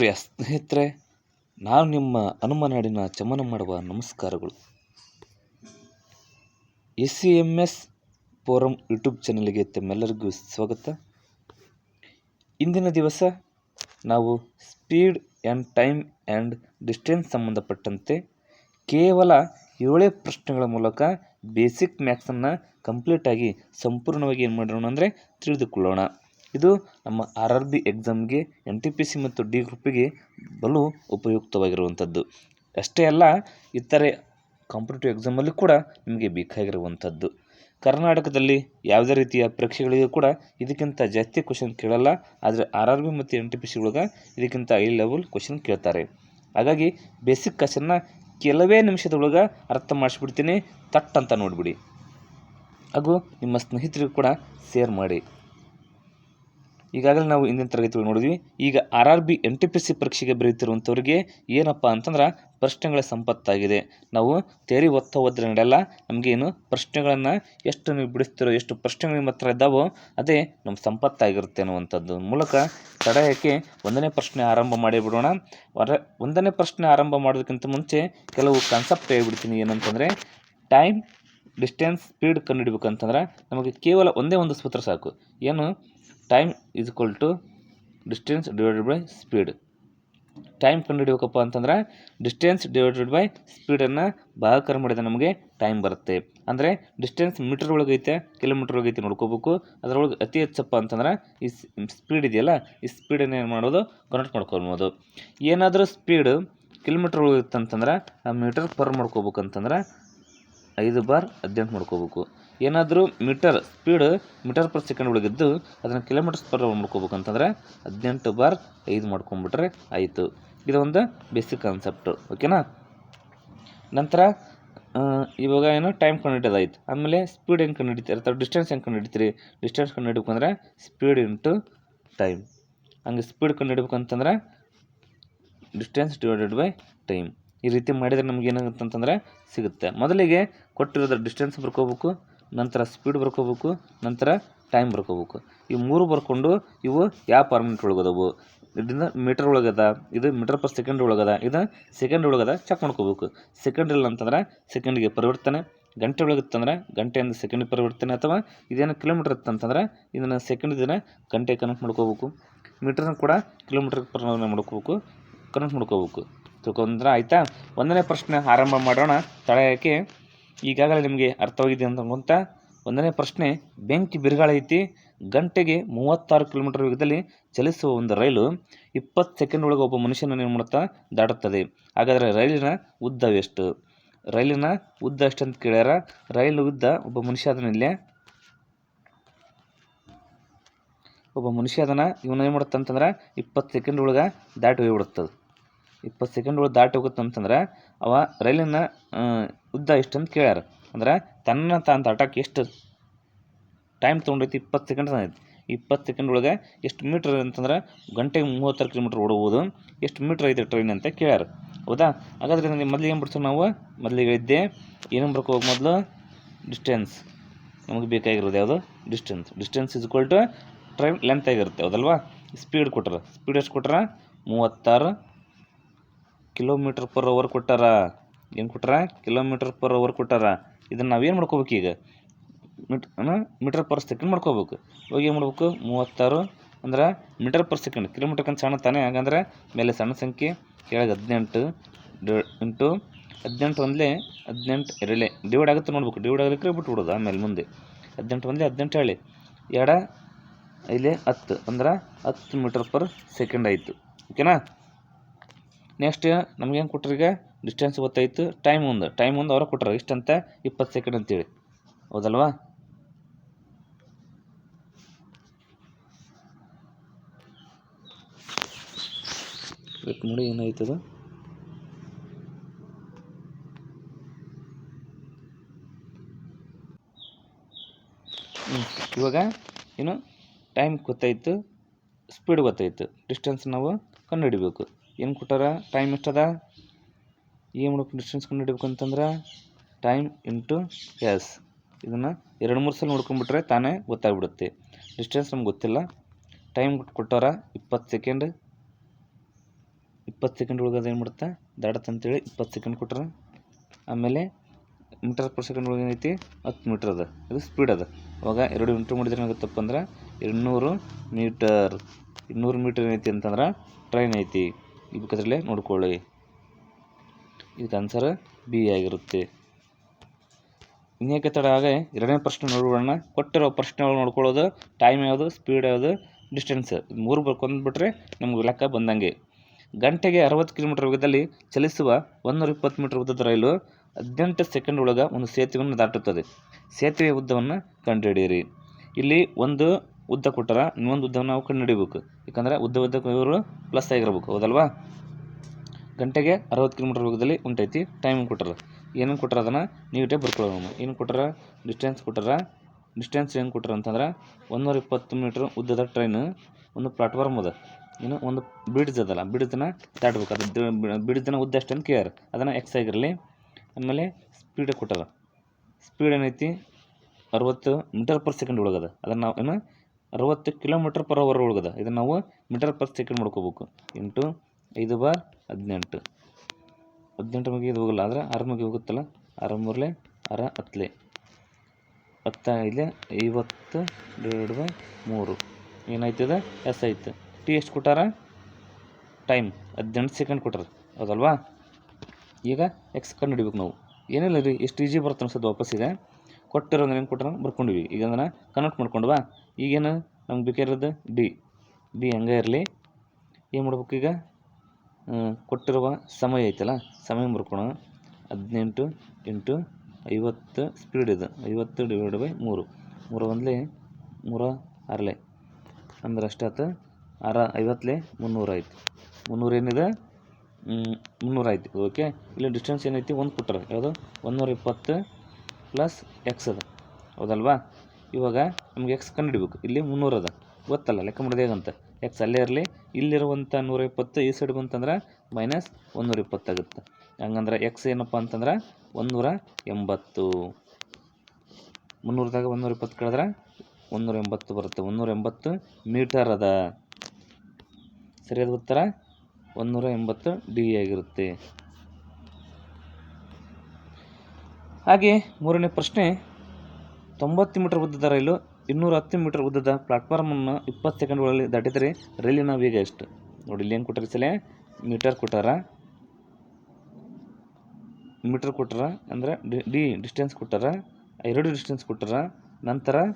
ಪ್ರಿಯ ಸ್ನೇಹಿತರೆ, ನಾನು ನಿಮ್ಮ ಹನುಮನಾಡಿನ ಚಮನ ಮಾಡುವ ನಮಸ್ಕಾರಗಳು. S C M S forum YouTube ಚಾನಲ್ಗೆ ತಮ್ಮೆಲ್ಲರಿಗೂ ಸ್ವಾಗತ. ಇಂದಿನ ದಿವಸ ನಾವು speed and time and distance ಸಂಬಂಧಪಟ್ಟಂತೆ ಕೇವಲ ಏಳೇ ಪ್ರಶ್ನೆಗಳ ಮೂಲಕ ಬೇಸಿಕ್ ಮ್ಯಾಥ್ಸನ್ನು ಕಂಪ್ಲೀಟಾಗಿ ಸಂಪೂರ್ಣವಾಗಿ ಏನು ಮಾಡೋಣ ಅಂದರೆ ತಿಳಿದುಕೊಳ್ಳೋಣ. ಇದು ನಮ್ಮ ಆರ್ ಆರ್ ಬಿ ಎಕ್ಸಾಮ್ಗೆ ಎನ್ ಟಿ ಪಿ ಸಿ ಮತ್ತು ಡಿ ಗ್ರೂಪಿಗೆ ಬಲು ಉಪಯುಕ್ತವಾಗಿರುವಂಥದ್ದು. ಅಷ್ಟೇ ಅಲ್ಲ, ಇತರೆ ಕಾಂಪಿಟೇಟಿವ್ ಎಕ್ಸಾಮಲ್ಲಿ ಕೂಡ ನಿಮಗೆ ಬೇಕಾಗಿರುವಂಥದ್ದು. ಕರ್ನಾಟಕದಲ್ಲಿ ಯಾವುದೇ ರೀತಿಯ ಪರೀಕ್ಷೆಗಳಿಗೂ ಕೂಡ ಇದಕ್ಕಿಂತ ಜಾಸ್ತಿ ಕ್ವಶನ್ ಕೇಳಲ್ಲ, ಆದರೆ ಆರ್ ಆರ್ ಬಿ ಮತ್ತು ಎನ್ ಟಿ ಪಿ ಸಿ ಒಳಗೆ ಇದಕ್ಕಿಂತ ಐ ಲೆವೆಲ್ ಕ್ವಶನ್ ಕೇಳ್ತಾರೆ. ಹಾಗಾಗಿ ಬೇಸಿಕ್ ಕ್ವಶನ್ನ ಕೆಲವೇ ನಿಮಿಷದೊಳಗೆ ಅರ್ಥ ಮಾಡಿಸ್ಬಿಡ್ತೀನಿ, ತಟ್ ಅಂತ ನೋಡಿಬಿಡಿ. ಹಾಗೂ ನಿಮ್ಮ ಸ್ನೇಹಿತರಿಗೂ ಕೂಡ ಶೇರ್ ಮಾಡಿ. ಈಗಾಗಲೇ ನಾವು ಇಂದಿನ ತರಗತಿಗಳು ನೋಡಿದ್ವಿ. ಈಗ R R B N T P C ಪರೀಕ್ಷೆಗೆ ಬರೆಯುತ್ತಿರುವಂಥವ್ರಿಗೆ ಏನಪ್ಪ ಅಂತಂದ್ರೆ ಪ್ರಶ್ನೆಗಳ ಸಂಪತ್ತಾಗಿದೆ. ನಾವು ತೇರಿ ಒತ್ತ ಹೋದ್ರೆ ನಡೆಯಲ್ಲ ನಮಗೇನು ಪ್ರಶ್ನೆಗಳನ್ನು ಎಷ್ಟು ನೀವು ಬಿಡಿಸ್ತಿರೋ, ಎಷ್ಟು ಪ್ರಶ್ನೆಗಳು ನಿಮ್ಮ ಹತ್ರ ಇದ್ದಾವೋ ಅದೇ ನಮ್ಮ ಸಂಪತ್ತಾಗಿರುತ್ತೆ ಅನ್ನುವಂಥದ್ದು. ಮೂಲಕ ತಡೆಯೋಕ್ಕೆ ಒಂದನೇ ಪ್ರಶ್ನೆ ಆರಂಭ ಮಾಡಿ ಬಿಡೋಣ ಹೊರ, ಒಂದನೇ ಪ್ರಶ್ನೆ ಆರಂಭ ಮಾಡೋದಕ್ಕಿಂತ ಮುಂಚೆ ಕೆಲವು ಕಾನ್ಸೆಪ್ಟ್ ಹೇಳ್ಬಿಡ್ತೀನಿ. ಏನಂತಂದರೆ ಟೈಮ್ ಡಿಸ್ಟೆನ್ಸ್ ಸ್ಪೀಡ್ ಕಂಡುಹಿಡಬೇಕಂತಂದ್ರೆ ನಮಗೆ ಕೇವಲ ಒಂದೇ ಒಂದು ಸೂತ್ರ ಸಾಕು. ಏನು? Time is equal to distance divided by speed time ಕಂಡುಹಿಡಿಬೇಕಪ್ಪ ಅಂತಂದ್ರೆ ಡಿಸ್ಟೆನ್ಸ್ ಡಿವೈಡೆಡ್ ಬೈ ಸ್ಪೀಡನ್ನು ಭಾಗಕಾರ ಮಾಡಿದ ನಮಗೆ ಟೈಮ್ ಬರುತ್ತೆ. ಅಂದರೆ ಡಿಸ್ಟೆನ್ಸ್ ಮೀಟರ್ ಒಳಗೆ ಐತೆ ಕಿಲೋಮೀಟರ್ ಐತೆ ನೋಡ್ಕೋಬೇಕು. ಅದರೊಳಗೆ ಅತಿ ಹೆಚ್ಚಪ್ಪ ಅಂತಂದ್ರೆ ಈ ಸ್ಪೀಡ್ ಇದೆಯಲ್ಲ, ಈ ಸ್ಪೀಡನ್ನು ಏನು ಮಾಡೋದು? ಕನ್ವರ್ಟ್ ಮಾಡ್ಕೊಬೋದು ಏನಾದರೂ ಸ್ಪೀಡ್ ಕಿಲೋಮೀಟರ್ ಒಳಗೆ ಇತ್ತಂತಂದ್ರೆ ಆ ಮೀಟರ್ ಪರ್ ಮಾಡ್ಕೋಬೇಕಂತಂದ್ರೆ ಐದು ಬಾರ್ ಹದಿನೆಂಟು ಮಾಡ್ಕೋಬೇಕು. ಏನಾದರೂ metre speed metre per second ಒಳಗಿದ್ದು ಅದನ್ನು ಕಿಲೋಮೀಟರ್ಸ್ ಪರ್ ಮಾಡ್ಕೋಬೇಕಂತಂದ್ರೆ ಹದಿನೆಂಟು ಬಾರ್ ಐದು ಮಾಡ್ಕೊಂಬಿಟ್ರೆ ಆಯಿತು. ಇದೊಂದು ಬೇಸಿಕ್ ಕಾನ್ಸೆಪ್ಟು ಓಕೆನಾ ನಂತರ ಇವಾಗ ಏನು ಟೈಮ್ ಕಂಡುಹಿಡಿಯೋದಾಯ್ತು ಆಮೇಲೆ ಸ್ಪೀಡ್ ಹೆಂಗೆ ಕಂಡುಹಿಡಿತೀರಿ? ಅಥವಾ ಡಿಸ್ಟೆನ್ಸ್ ಹೆಂಗೆ ಕಂಡುಹಿಡಿತೀರಿ? ಡಿಸ್ಟೆನ್ಸ್ ಕಂಡುಹಿಡ್ಬೇಕಂದ್ರೆ ಸ್ಪೀಡ್ ಇಂಟು ಟೈಮ್ ಹಂಗೆ ಸ್ಪೀಡ್ ಕಂಡುಹಿಡ್ಬೇಕಂತಂದ್ರೆ ಡಿಸ್ಟೆನ್ಸ್ ಡಿವೈಡೆಡ್ ಬೈ ಟೈಮ್ ಈ ರೀತಿ ಮಾಡಿದರೆ ನಮ್ಗೆ ಏನಾಗುತ್ತೆ ಅಂತಂದರೆ ಸಿಗುತ್ತೆ. ಮೊದಲಿಗೆ ಕೊಟ್ಟಿರೋದ್ರ ಡಿಸ್ಟೆನ್ಸ್ ಬರ್ಕೋಬೇಕು. ನಂತರ ಸ್ಪೀಡ್ ಬರ್ಕೋಬೇಕು, ನಂತರ ಟೈಮ್ ಬರ್ಕೋಬೇಕು. ಈ ಮೂರು ಬರ್ಕೊಂಡು ಇವು ಯಾವ ಪರ್ಮಿನೆಂಟ್ ಒಳಗದವು? ಇದರಿಂದ ಮೀಟರ್ ಒಳಗದ, ಇದು ಮೀಟರ್ ಪರ್ ಸೆಕೆಂಡ್ ಒಳಗದ, ಇದು ಸೆಕೆಂಡ್ ಒಳಗದ ಚೆಕ್ ಮಾಡ್ಕೋಬೇಕು. ಸೆಕೆಂಡ್ ಇಲ್ಲ ಅಂತಂದ್ರೆ ಸೆಕೆಂಡ್ಗೆ ಪರಿವರ್ತನೆ, ಗಂಟೆ ಒಳಗಿತ್ತಂದ್ರೆ ಗಂಟೆಯಿಂದ ಸೆಕೆಂಡ್ ಪರಿವರ್ತನೆ, ಅಥವಾ ಇದೇನು ಕಿಲೋಮೀಟರ್ ಇತ್ತಂತಂದ್ರೆ ಇದನ್ನು ಸೆಕೆಂಡ್ ದಿನ ಗಂಟೆ ಕನೆಕ್ಟ್ ಮಾಡ್ಕೋಬೇಕು. ಮೀಟರ್ನ ಕೂಡ ಕಿಲೋಮೀಟರ್ ಪರಿವರ್ತನೆ ಮಾಡ್ಕೋಬೇಕು ಕನೆಕ್ಟ್ ಮಾಡ್ಕೋಬೇಕು. ತಿಳ್ಕೊಂಡ್ರೆ ಆಯಿತಾ? ಒಂದನೇ ಪ್ರಶ್ನೆ ಆರಂಭ ಮಾಡೋಣ. ತಡೆಯೋಕ್ಕೆ ಈಗಾಗಲೇ ನಿಮಗೆ ಅರ್ಥವಾಗಿದೆ ಅಂತ ಗೊತ್ತಾ ಒಂದನೇ ಪ್ರಶ್ನೆ, ಬೆಂಕಿ ಬಿರುಗಾಳಿ ಐತಿ, ಗಂಟೆಗೆ ಮೂವತ್ತಾರು ಕಿಲೋಮೀಟರ್ ವೇಗದಲ್ಲಿ ಚಲಿಸುವ ಒಂದು ರೈಲು ಇಪ್ಪತ್ತು ಸೆಕೆಂಡ್ ಒಳಗೆ ಒಬ್ಬ ಮನುಷ್ಯನ ಏನು ಮಾಡುತ್ತಾ ದಾಟುತ್ತದೆ. ಹಾಗಾದರೆ ರೈಲಿನ ಉದ್ದವೆಷ್ಟು ರೈಲಿನ ಉದ್ದ ಎಷ್ಟು ಅಂತ ಕೇಳ್ಯಾರ. ರೈಲು ಉದ್ದ ಒಬ್ಬ ಮನುಷ್ಯ ಅದನ್ನಿಲ್ಲೇ ಒಬ್ಬ ಮನುಷ್ಯ ಅದನ್ನು ಇವನು ಏನು ಮಾಡುತ್ತೆ ಅಂತಂದ್ರೆ ಇಪ್ಪತ್ತು ಸೆಕೆಂಡ್ ಒಳಗೆ ದಾಟಿ ಹೋಗ್ಬಿಡುತ್ತದೆ ಇಪ್ಪತ್ತು ಸೆಕೆಂಡ್ ಒಳಗೆ ದಾಟಿ ಹೋಗುತ್ತೆ ಅಂತಂದ್ರೆ, ಅವ ರೈಲಿನ ಉದ್ದ ಎಷ್ಟು ಅಂತ ಕೇಳ್ಯಾರ. ಅಂದ್ರೆ, ತನ್ನ ತಾನು ದಾಟಕ್ಕೆ ಎಷ್ಟು ಟೈಮ್ ತೊಗೊಂಡೈತಿ? ಇಪ್ಪತ್ತು ಸೆಕೆಂಡ್ ತಂದೈತಿ ಇಪ್ಪತ್ತು ಸೆಕೆಂಡ್ ಒಳಗೆ ಎಷ್ಟು ಮೀಟ್ರ್ ಅಂತಂದ್ರೆ, ಗಂಟೆಗೆ ಮೂವತ್ತಾರು ಕಿಲೋಮೀಟ್ರ್ ಓಡಬಹುದು ಎಷ್ಟು ಮೀಟ್ರ್ ಐತೆ ಟ್ರೈನ್ ಅಂತ ಕೇಳ್ಯಾರ. ಹೌದಾ? ಹಾಗಾದ್ರೆ ನನಗೆ ಮೊದಲಿಗೆ ಏನು ಬಿಡ್ತೀವಿ ನಾವು? ಮೊದಲಿಗೆ ಇದ್ದೆ ಏನು ಬರ್ಕೋಬೇಕು ಮೊದಲು? ಡಿಸ್ಟೆನ್ಸ್ ನಮಗೆ ಬೇಕಾಗಿರೋದು ಯಾವುದು? Distance distance is equal to train length ಆಗಿರುತ್ತೆ ಹೌದಲ್ವಾ ಸ್ಪೀಡ್ ಕೊಟ್ರೆ. ಸ್ಪೀಡ್ ಎಷ್ಟು ಕೊಟ್ರೆ? ಮೂವತ್ತಾರು. ಕಿಲೋಮೀಟ್ರ್ ಪರ್ ಅವರ್ ಕೊಟ್ಟಾರ? ಏನು ಕೊಟ್ಟಾರ ಕಿಲೋಮೀಟ್ರ್ ಪರ್ ಅವರ್ ಕೊಟ್ಟಾರ? ಇದನ್ನು ನಾವೇನು ಮಾಡ್ಕೋಬೇಕು ಈಗ? ಮೀಟ್ ಮೀಟರ್ ಪರ್ ಸೆಕೆಂಡ್ ಮಾಡ್ಕೋಬೇಕು. ಇವಾಗ ಏನು ಮಾಡ್ಬೇಕು? ಮೂವತ್ತಾರು ಅಂದ್ರೆ ಮೀಟರ್ ಪರ್ ಸೆಕೆಂಡ್ ಕಿಲೋಮೀಟರ್ಕಂತ ಸಣ್ಣ ತಾನೇ. ಹಾಗಂದ್ರೆ ಮೇಲೆ ಸಣ್ಣ ಸಂಖ್ಯೆ, ಕೆಳಗೆ ಹದಿನೆಂಟು ಇಂಟು ಹದಿನೆಂಟು ಒಂದಲೇ ಹದಿನೆಂಟು ಎರಡೇ ಡಿವೈಡ್ ಆಗುತ್ತೆ ನೋಡ್ಬೇಕು. ಡಿವೈಡ್ ಆಗಲಿಕ್ಕೆ ಬಿಟ್ಬಿಡೋದು ಆಮೇಲೆ ಮುಂದೆ. ಹದಿನೆಂಟು ಒಂದಲೇ, ಹದಿನೆಂಟು ಹೇಳಿ ಎರಡ ಇಲ್ಲಿ ಹತ್ತು. ಅಂದ್ರೆ ಹತ್ತು ಮೀಟರ್ ಪರ್ ಸೆಕೆಂಡ್ ಆಯಿತು. ಓಕೆನಾ ನೆಕ್ಸ್ಟ್ ನಮ್ಗೇನು ಕೊಟ್ರು ಈಗ ಡಿಸ್ಟೆನ್ಸ್ ಗೊತ್ತಾಯಿತು. ಟೈಮ್ ಒಂದು. ಟೈಮ್ ಒಂದು ಅವ್ರ ಕೊಟ್ಟರು ಇಷ್ಟಂತ ಇಪ್ಪತ್ತು ಸೆಕೆಂಡ್ ಅಂತೇಳಿ. ಹೌದಲ್ವಾ? ನೋಡಿ ಏನಾಯ್ತದ? ಹ್ಞೂ ಇವಾಗ ಏನು? ಟೈಮ್ ಗೊತ್ತಾಯಿತು. ಸ್ಪೀಡ್ ಗೊತ್ತಾಯಿತು. ಡಿಸ್ಟೆನ್ಸ್ ನಾವು ಕಂಡುಹಿಡಿಬೇಕು. ಏನು ಕೊಟ್ಟಾರ? ಟೈಮ್ ಎಷ್ಟದ? ಏನು ಮಾಡ್ಬೇಕು ಡಿಸ್ಟೆನ್ಸ್ ಕಂಡುಹಿಡಿಬೇಕು ಅಂತಂದ್ರೆ ಟೈಮ್ ಇಂಟು ಎಸ್ ಇದನ್ನು ಎರಡು ಮೂರು ಸಲ ನೋಡ್ಕೊಂಡ್ಬಿಟ್ರೆ ತಾನೇ ಗೊತ್ತಾಗ್ಬಿಡುತ್ತೆ. ಡಿಸ್ಟೆನ್ಸ್ ನಮ್ಗೆ ಗೊತ್ತಿಲ್ಲ. ಟೈಮ್ ಕೊಟ್ಟಾರ ಇಪ್ಪತ್ತು ಸೆಕೆಂಡ್ ಇಪ್ಪತ್ತು ಸೆಕೆಂಡ್ ಒಳಗೆ ಏನು ಮಾಡುತ್ತೆ? ದಾಡತ್ತೆ ಅಂತೇಳಿ ಇಪ್ಪತ್ತು ಸೆಕೆಂಡ್ ಕೊಟ್ಟರೆ ಆಮೇಲೆ ಮೀಟರ್ ಪರ್ ಸೆಕೆಂಡ್ ಒಳಗೆ ಏನೈತಿ? ಹತ್ತು ಮೀಟ್ರ್ ಅದ. ಇದು ಸ್ಪೀಡ್ ಅದ. ಅವಾಗ ಎರಡು ಇಂಟು ಮಾಡಿದ್ರೆ ಏನಾಗುತ್ತಪ್ಪ ಅಂದ್ರೆ, ಇನ್ನೂರು ಮೀಟರ್ ಇನ್ನೂರು ಮೀಟರ್ ಏನೈತಿ ಅಂತಂದ್ರೆ ಟ್ರೈನ್ ಐತಿ. ಈ ಬೇಕಾದ್ರಲ್ಲೇ ನೋಡ್ಕೊಳ್ಳಿ. ಇದಕ್ಕೆ ಆನ್ಸರ್ ಬಿ ಆಗಿರುತ್ತೆ. ಇನ್ಯಾಕೆ ತಡ ಹಾಗೆ ಎರಡನೇ ಪ್ರಶ್ನೆ ನೋಡೋಣ ಕೊಟ್ಟಿರೋ ಪ್ರಶ್ನೆಗಳು ನೋಡ್ಕೊಳ್ಳೋದು ಟೈಮ್ ಯಾವುದು ಸ್ಪೀಡ್ ಯಾವುದು ಡಿಸ್ಟೆನ್ಸ್ ಮೂರು ಬರ್ಕೊಂಡ್ಬಿಟ್ರೆ ನಮ್ಗೆ ಲೆಕ್ಕ ಬಂದಂಗೆ. ಗಂಟೆಗೆ ಅರವತ್ತು ಕಿಲೋಮೀಟರ್ ವೇಗದಲ್ಲಿ ಚಲಿಸುವ ಒಂದೂರ ಇಪ್ಪತ್ತು ಮೀಟರ್ ಉದ್ದದ ರೈಲು ಹದಿನೆಂಟು ಸೆಕೆಂಡ್ ಒಳಗೆ ಒಂದು ಸೇತುವೆಯನ್ನು ದಾಟುತ್ತದೆ. ಸೇತುವೆಯ ಉದ್ದವನ್ನು ಕಂಡುಹಿಡಿಯಿರಿ. ಇಲ್ಲಿ ಒಂದು ಉದ್ದ ಕೊಟ್ಟಾರ, ಇನ್ನೊಂದು ಉದ್ದವನ್ನು ನಾವು ಕಂಡುಹಿಡಿಬೇಕು ಯಾಕಂದರೆ ಉದ್ದ ಉದ್ದ ಇವರು ಪ್ಲಸ್ ಆಗಿರ್ಬೇಕು, ಹೌದಲ್ವಾ? ಗಂಟೆಗೆ ಅರವತ್ತು ಕಿಲೋಮೀಟರ್ ವೇಗದಲ್ಲಿ ಉಂಟೈತಿ ಟೈಮ್ ಕೊಟ್ಟರು. ಏನೇನು ಕೊಟ್ಟರ ಅದನ್ನು ನೀಟಾಗಿ ಬರ್ಕೊಳ್ಳೋಣ ಏನು ಕೊಟ್ಟರ? ಡಿಸ್ಟೆನ್ಸ್ ಕೊಟ್ಟರ. ಡಿಸ್ಟೆನ್ಸ್ ಏನು ಕೊಟ್ಟರು ಅಂತಂದ್ರೆ ಒಂದೂರ ಇಪ್ಪತ್ತು ಮೀಟ್ರ್ ಉದ್ದದ ಟ್ರೈನ್ ಒಂದು ಪ್ಲಾಟ್ಫಾರ್ಮ್ ಅದ. ಏನು? ಒಂದು ಬ್ರಿಡ್ಜ್ ಅದಲ್ಲ. ಬ್ರಿಡ್ಜನ್ನ ದಾಟ್ಬೇಕು. ಅದು ಬ್ರಿಡ್ಜನ ಉದ್ದ ಎಷ್ಟು ಅಂತ ಅದನ್ನು ಎಕ್ಸ್ ಆಗಿರಲಿ ಆಮೇಲೆ ಸ್ಪೀಡ್ ಕೊಟ್ಟಾರ. ಸ್ಪೀಡ್ ಏನೈತಿ? ಅರವತ್ತು ಮೀಟರ್ ಪರ್ ಸೆಕೆಂಡ್ ಒಳಗದ. ಅದನ್ನು ನಾವು ಏನು? ಅರವತ್ತು ಕಿಲೋಮೀಟರ್ ಪರ್ ಅವರ್ ಒಳಗದ. ಇದನ್ನು ನಾವು ಮೀಟರ್ ಪರ್ ಸೆಕೆಂಡ್ ಮಾಡ್ಕೋಬೇಕು. ಇಂಟು ಐದು ಬಾರ್ ಹದಿನೆಂಟು. ಹದಿನೆಂಟು ಮಗಿ ಇದು ಹೋಗಲ್ಲ, ಆದರೆ ಆರು ಮಗಿ ಹೋಗುತ್ತಲ್ಲ? ಆರು ಮೂರಲೆ ಆರ ಹತ್ತಲೆ ಹತ್ತ ಐದಲೆ ಐವತ್ತು ಡಿವೈಡ್ ಬೈ ಮೂರು. ಏನಾಯ್ತದ? ಎಸ್ ಆಯ್ತು. ಟಿ ಎಷ್ಟು ಕೊಟ್ಟಾರ? ಟೈಮ್ ಹದಿನೆಂಟು ಸೆಕೆಂಡ್ ಕೊಟ್ಟಾರ. ಹೌದಲ್ವಾ? ಈಗ ಎಕ್ಸ್ ಕಂಡು ಹಿಡಿಬೇಕು ನಾವು. ಏನಿಲ್ಲ ರೀ, ಎಷ್ಟು ಈಜಿ ಬರುತ್ತೆ ಅನ್ಸೋದು ವಾಪಸ್ ಇದೆ. ಕೊಟ್ಟಿರೋದು ಏನು ಕೊಟ್ಟರೆ? ಬರ್ಕೊಂಡಿವಿ. ಈಗ ಅದನ್ನು ಕನ್ವರ್ಟ್ ಮಾಡ್ಕೊಂಡ್ವಾ ಈಗೇನು ನಮ್ಗೆ ಬೇಕಾಗಿರೋದು ಡಿ. ಡಿ ಹಂಗೆ ಇರಲಿ. ಏನು ಮಾಡ್ಬೇಕು ಈಗ? ಕೊಟ್ಟಿರುವ ಸಮಯ ಐತಲ್ಲ ಸಮಯ ಮುರ್ಕೊಳ ಹದಿನೆಂಟು ಇಂಟು ಐವತ್ತು ಸ್ಪೀಡ್ ಇದು. ಐವತ್ತು ಡಿವೈಡ್ ಬೈ ಮೂರು. ಮೂರು ಒಂದ್ಲೆ ಮೂರ ಆರಲೆ ಅಂದ್ರೆ ಅಷ್ಟಾತು ಆರ ಐವತ್ತಲೆ ಮುನ್ನೂರು ಆಯ್ತು. ಮುನ್ನೂರು ಏನಿದೆ? ಹ್ಮ್, ಮುನ್ನೂರು ಆಯ್ತು. ಓಕೆ? ಇಲ್ಲಿ ಡಿಸ್ಟೆನ್ಸ್ ಏನೈತಿ? ಒಂದು ಕೊಟ್ಟರೆ. ಯಾವುದು? ಒಂದೂರ ಇಪ್ಪತ್ತು ಪ್ಲಸ್ ಎಕ್ಸ್ ಅದ. ಹೌದಲ್ವಾ? ಇವಾಗ ನಮ್ಗೆ ಎಕ್ಸ್ ಕಂಡುಹಿಡಿಬೇಕು. ಇಲ್ಲಿ ಮುನ್ನೂರು ಅದ. ಗೊತ್ತಲ್ಲ, ಲೆಕ್ಕ ಮಾಡೋದು ಹೇಗಂತ? ಎಕ್ಸ್ ಅಲ್ಲೇ ಇರಲಿ ಇಲ್ಲಿರುವಂಥ ನೂರ ಇಪ್ಪತ್ತು ಈ ಸೈಡ್ ಬಂತಂದ್ರೆ ಮೈನಸ್ ಒಂದೂರ ಇಪ್ಪತ್ತಾಗುತ್ತೆ ಹಂಗಂದ್ರೆ ಎಕ್ಸ್ ಏನಪ್ಪ ಅಂತಂದ್ರೆ ಒಂದೂರ ಎಂಬತ್ತು ಮುನ್ನೂರದಾಗ ಒಂದೂರ ಇಪ್ಪತ್ತು ಕಳೆದ್ರೆ ಒಂದೂರ ಎಂಬತ್ತು ಬರುತ್ತೆ. ಒಂದೂರ ಎಂಬತ್ತು ಮೀಟರ್ ಅದ. ಸರಿಯಾದ ಉತ್ತರ? ಒಂದೂರ ಎಂಬತ್ತು ಡಿ ಆಗಿರುತ್ತೆ. ಹಾಗೆ ಮೂರನೇ ಪ್ರಶ್ನೆ ತೊಂಬತ್ತು ಮೀಟರ್ ಉದ್ದದ ರೈಲು, ಇನ್ನೂರ ಹತ್ತು ಮೀಟರ್ ಉದ್ದದ ಪ್ಲಾಟ್ಫಾರ್ಮನ್ನು ಇಪ್ಪತ್ತು ಸೆಕೆಂಡ್ಗಳಲ್ಲಿ ದಾಟಿದರೆ ರೈಲಿನ ವೇಗ ಎಷ್ಟು? ನೋಡಿ, ಇಲ್ಲಿ ಏನು ಕೊಟ್ಟಾರ ಸಲೇ ಮೀಟರ್ ಕೊಟ್ಟಾರ? ಮೀಟರ್ ಕೊಟ್ಟಾರ ಅಂದ್ರೆ ಡಿ- ಡಿ ಡಿಸ್ಟೆನ್ಸ್ ಕೊಟ್ಟಾರ? ಎರಡು ಡಿಸ್ಟೆನ್ಸ್ ಕೊಟ್ಟಾರ? ನಂತರ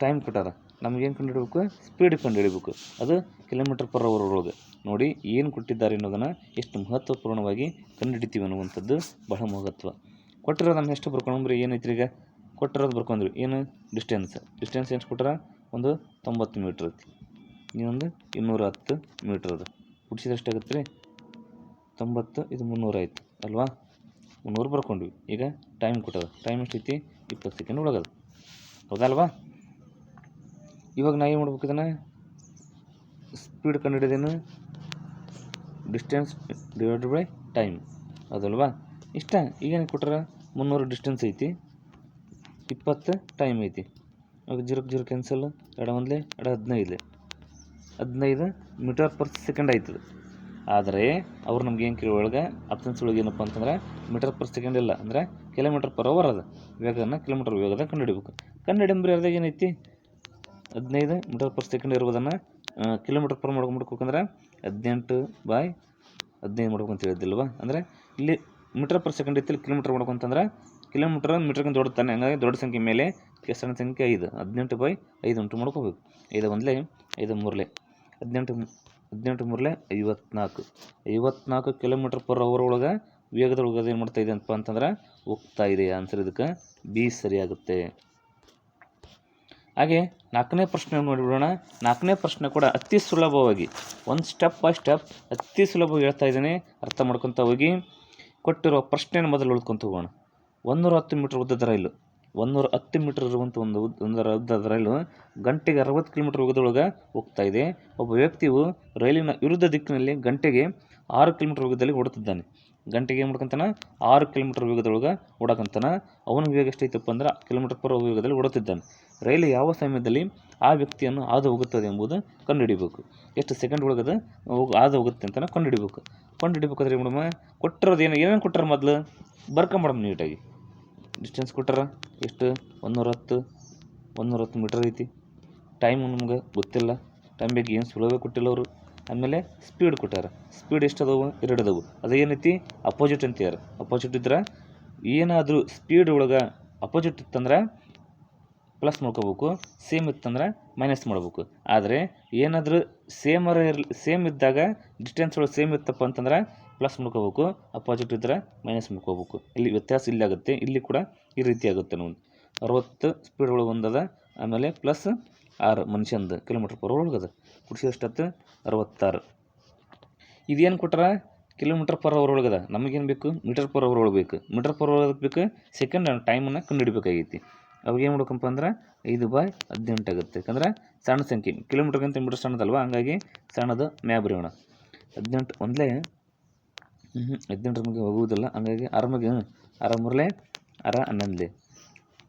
ಟೈಮ್ ಕೊಟ್ಟಾರ? ನಮಗೇನು ಕಂಡುಹಿಡಬೇಕು ಸ್ಪೀಡ್ ಕಂಡುಹಿಡಬೇಕು ಅದು ಕಿಲೋಮೀಟರ್ ಪರ್ ಅವರ್ ಒಳಗೆ. ನೋಡಿ, ಏನು ಕೊಟ್ಟಿದ್ದಾರೆ ಅನ್ನೋದನ್ನು ಎಷ್ಟು ಮಹತ್ವಪೂರ್ಣವಾಗಿ ಕಂಡುಹಿಡಿತೀವಿ ಅನ್ನುವಂಥದ್ದು ಬಹಳ ಮಹತ್ವ. ಕೊಟ್ಟಿರೋದನ್ನು ಎಷ್ಟು ಬರ್ಕೊಂಡ್ರೆ ಏನೈತ್ರಿ ಈಗ ಕೊಟ್ಟಿರೋದು ಬರ್ಕೊಂಡ್ರಿ. ಏನು? ಡಿಸ್ಟೆನ್ಸ್ ಡಿಸ್ಟೆನ್ಸ್ ಎಷ್ಟು ಕೊಟ್ಟಾರ ಒಂದು ತೊಂಬತ್ತು ಮೀಟ್ರ್ ಐತಿ. ಇನ್ನೊಂದು ಇನ್ನೂರ ಹತ್ತು ಮೀಟ್ರ್ ಅದು. ಹುಡ್ಸಿದ್ರೆ ಎಷ್ಟಾಗುತ್ತೆ ರೀ ತೊಂಬತ್ತು, ಇದು ಮುನ್ನೂರು ಆಯ್ತು, ಅಲ್ವಾ? ಮುನ್ನೂರು ಬರ್ಕೊಂಡ್ವಿ. ಈಗ ಟೈಮ್ ಕೊಟ್ಟದ. ಟೈಮ್ ಎಷ್ಟೈತಿ ಇಪ್ಪತ್ತು ಸೆಕೆಂಡ್ ಒಳಗದ. ಹೌದಲ್ವಾ ಇವಾಗ ನಾ ಏನು ಮಾಡ್ಬೇಕು ಇದನ್ನು? ಸ್ಪೀಡ್ ಕಂಡುಹಿಡಿದೇನು? ಡಿಸ್ಟೆನ್ಸ್ ಡಿವೈಡೆಡ್ ಬೈ ಟೈಮ್ ಅದಲ್ವಾ? ಇಷ್ಟ. ಈಗೇನು ಕೊಟ್ಟರೆ ಮುನ್ನೂರು ಡಿಸ್ಟೆನ್ಸ್ ಐತಿ. ಇಪ್ಪತ್ತು ಟೈಮ್ ಐತಿ. ಅದು ಜೀರೋಕ್ಕೆ ಜೀರೋ ಕ್ಯಾನ್ಸಲ್ ಎಡ ಒಂದಲೇ, ಎಡ ಹದಿನೈದು ಹದಿನೈದು ಮೀಟರ್ ಪರ್ ಸೆಕೆಂಡ್ ಆಯ್ತದೆ. ಆದರೆ ಅವ್ರು ನಮ್ಗೆ ಏನು ಕೇಳಿ ಒಳಗೆ ಆಪ್ಷನ್ಸ್ ಒಳಗೆ ಏನಪ್ಪ ಅಂತಂದ್ರೆ ಮೀಟರ್ ಪರ್ ಸೆಕೆಂಡ್ ಇಲ್ಲ, ಅಂದರೆ ಕಿಲೋಮೀಟರ್ ಪರ್ ಅವರ್ ಅದು. ವೇಗನ ಕಿಲೋಮೀಟರ್ ವೇಗದ ಕಂಡುಹಿಡಬೇಕು. ಕಂಡುಹಿಡಿಂಬ್ರಿ ಅರ್ದಾಗ ಏನೈತಿ? ಹದಿನೈದು ಮೀಟರ್ ಪರ್ ಸೆಕೆಂಡ್ ಇರುವುದನ್ನು ಕಿಲೋಮೀಟರ್ ಪರ್ ಮಾಡ್ಕೊಂಬಿಡ್ಬೇಕಂದ್ರೆ ಹದಿನೆಂಟು ಬಾಯ್ ಹದಿನೈದು ಮಾಡ್ಬೇಕು ಅಂತ ಹೇಳಿದ್ದಿಲ್ವ? ಅಂದರೆ ಇಲ್ಲಿ ಮೀಟರ್ ಪರ್ ಸೆಕೆಂಡ್ ಐತಿ, ಇಲ್ಲಿ ಕಿಲೋಮೀಟರ್ ಮಾಡ್ಬೇಕಂತಂದ್ರೆ ಕಿಲೋಮೀಟರ್ ಮೀಟರ್ಗಿಂತ ದೊಡ್ಡ ತಾನೆ ಹಂಗಾಗಿ ದೊಡ್ಡ ಸಂಖ್ಯೆ ಮೇಲೆ ಸಣ್ಣ ಸಂಖ್ಯೆ ಐದು. ಹದಿನೆಂಟು ಬೈ ಐದು ಉಂಟು ಮಾಡ್ಕೋಬೇಕು. ಐದು ಒಂದಲೇ, ಐದು ಮೂರಲೆ. ಹದಿನೆಂಟು ಹದಿನೆಂಟು ಮೂರಲೆ, ಐವತ್ನಾಲ್ಕು. ಐವತ್ನಾಲ್ಕು ಕಿಲೋಮೀಟರ್ ಪರ್ ಅವರ್ ಒಳಗೆ ವೇಗದೊಳಗೆ ಏನು ಮಾಡ್ತಾ ಇದೆ ಅಂತ ಅಂತಂದ್ರೆ ಹೋಗ್ತಾ ಇದೆ. ಆನ್ಸರ್ ಇದಕ್ಕೆ ಬಿ ಸರಿಯಾಗುತ್ತೆ. ಹಾಗೆ ನಾಲ್ಕನೇ ಪ್ರಶ್ನೆ ನೋಡಿಬಿಡೋಣ ನಾಲ್ಕನೇ ಪ್ರಶ್ನೆ ಕೂಡ ಅತಿ ಸುಲಭವಾಗಿ ಒಂದು ಸ್ಟೆಪ್ ಬೈ ಸ್ಟೆಪ್ ಅತಿ ಸುಲಭವಾಗಿ ಹೇಳ್ತಾ ಇದ್ದೀನಿ. ಅರ್ಥ ಮಾಡ್ಕೊತ ಹೋಗಿ ಕೊಟ್ಟಿರೋ ಪ್ರಶ್ನೆನ ಮೊದಲು ಉಳ್ಕೊಂತ ಹೋಗೋಣ. ಒಂದೂರ ಹತ್ತು ಮೀಟ್ರ್ ಉದ್ದದ ರೈಲು. ಒಂದ್ನೂರ ಹತ್ತು ಮೀಟ್ರ್ ಇರುವಂಥ ಒಂದು ಒಂದರ ಉದ್ದದ ರೈಲು ಗಂಟೆಗೆ ಅರವತ್ತು ಕಿಲೋಮೀಟರ್ ವೇಗದೊಳಗೆ ಹೋಗ್ತಾ ಇದೆ. ಒಬ್ಬ ವ್ಯಕ್ತಿಯು ರೈಲಿನ ವಿರುದ್ಧ ದಿಕ್ಕಿನಲ್ಲಿ ಗಂಟೆಗೆ ಆರು ಕಿಲೋಮೀಟರ್ ವೇಗದಲ್ಲಿ ಓಡುತ್ತಿದ್ದಾನೆ. ಗಂಟೆಗೆ ಏನು ಮಾಡ್ಕೊಂತಾನೆ? ಆರು ಕಿಲೋಮೀಟರ್ ವೇಗದೊಳಗೆ ಓಡಕಂತಾನ ಅವನ ವೇಗ ಎಷ್ಟೈತಪ್ಪ ಅಂದ್ರೆ ಕಿಲೋಮೀಟರ್ ಪರ್ ವೇಗದಲ್ಲಿ ಓಡುತ್ತಿದ್ದಾನೆ. ರೈಲು ಯಾವ ಸಮಯದಲ್ಲಿ ಆ ವ್ಯಕ್ತಿಯನ್ನು ಹಾದು ಹೋಗುತ್ತದೆ ಎಂಬುದು ಕಂಡುಹಿಡಿಬೇಕು. ಎಷ್ಟು ಸೆಕೆಂಡ್ ಒಳಗದು ಹಾದು ಹೋಗುತ್ತೆ ಅಂತ ಕಂಡುಹಿಡಿಬೇಕು. ಕಂಡುಹಿಡಿಬೇಕಾದ್ರೆ ಏನು ಕೊಟ್ಟಿರೋದು ಏನು, ಏನೇನು ಕೊಟ್ಟರೆ ಮೊದಲು? ಬರ್ಕೊಂಬಿಡಮ್ ನೀಟಾಗಿ. ಡಿಸ್ಟೆನ್ಸ್ ಕೊಟ್ಟಾರ? ಎಷ್ಟು? ಒಂದೂರ ಹತ್ತು ಒಂದೂರ ಹತ್ತು ಮೀಟರ್ ಐತಿ. ಟೈಮ್ ನಮ್ಗೆ ಗೊತ್ತಿಲ್ಲ. ಟೈಮ್ ಬಗ್ಗೆ ಏನು ಸುಲಭ ಕೊಟ್ಟಿಲ್ಲ ಅವರು. ಆಮೇಲೆ ಸ್ಪೀಡ್ ಕೊಟ್ಟಾರ. ಸ್ಪೀಡ್ ಎಷ್ಟು ಅದಾವು ಎರಡು ಅದಾವು ಅದು ಏನೈತಿ? ಅಪೋಸಿಟ್ ಅಂತೀರ ಅಪೋಸಿಟ್ ಇದ್ರೆ ಏನಾದರೂ ಸ್ಪೀಡ್ ಒಳಗೆ ಅಪೋಸಿಟ್ ಇತ್ತಂದ್ರೆ ಪ್ಲಸ್ ಮಾಡ್ಕೋಬೇಕು. ಸೇಮ್ ಇತ್ತಂದ್ರೆ ಮೈನಸ್ ಮಾಡ್ಬೇಕು. ಆದರೆ ಏನಾದರೂ ಸೇಮರ ಇರಲಿ ಸೇಮ್ ಇದ್ದಾಗ ಡಿಸ್ಟೆನ್ಸ್ ಒಳಗೆ ಸೇಮ್ ಇತ್ತಪ್ಪ ಅಂತಂದ್ರೆ ಪ್ಲಸ್ ಮುಡ್ಕೋಬೇಕು ಅಪೋಸಿಟ್ ಇದ್ದರೆ ಮೈನಸ್ ಮುಡ್ಕೋಬೇಕು ಇಲ್ಲಿ ವ್ಯತ್ಯಾಸ ಇಲ್ಲಿ ಆಗುತ್ತೆ, ಇಲ್ಲಿ ಕೂಡ ಈ ರೀತಿ ಆಗುತ್ತೆ ನೋಡಿ. ಅರವತ್ತು ಸ್ಪೀಡ್ ಒಳಗೆ ಒಂದದ, ಆಮೇಲೆ ಪ್ಲಸ್ ಆರು ಮನುಷ್ಯಂದು ಕಿಲೋಮೀಟ್ರ್ ಪರ್ ಒಳಗದ ಕುಡಿಸಿ ಎಷ್ಟತ್ತು? ಅರವತ್ತಾರು. ಇದೇನು ಕೊಟ್ಟರೆ ಕಿಲೋಮೀಟ್ರ್ ಪರ್ ಅವರ್ ಒಳಗದ ನಮಗೇನು ಬೇಕು? ಮೀಟರ್ ಪರ್ ಅವರ್ ಒಳಗೆ ಬೇಕು. ಮೀಟರ್ ಪರ್ ಅವರ್ ಬೇಕು ಸೆಕೆಂಡ್ ಟೈಮನ್ನು ಕಂಡುಹಿಡಬೇಕಾಗೈತಿ. ಅವಾಗ ಏನು ಮಾಡ್ಬೇಕಪ್ಪ ಅಂದ್ರೆ ಐದು ಬಾಯ್ ಹದಿನೆಂಟು ಆಗುತ್ತೆ. ಯಾಕಂದ್ರೆ ಸಣ್ಣ ಸಂಖ್ಯೆ. ಕಿಲೋಮೀಟ್ರ್ಗಿಂತ ಮೀಟರ್ ಸಣ್ಣದಲ್ವ? ಹಂಗಾಗಿ ಸಣ್ಣದು ಮ್ಯಾ ಬರೆಯೋಣ. ಹದಿನೆಂಟು ಒಂದಲೇ ಹ್ಞೂ ಹದಿನೆಂಟರ ಬಗ್ಗೆ ಹೋಗುವುದಿಲ್ಲ. ಹಂಗಾಗಿ ಆರಾಮಾಗಿ ಆರಾಮೂರಲೇ ಅರ ಹನ್ನೊಂದಲೆ.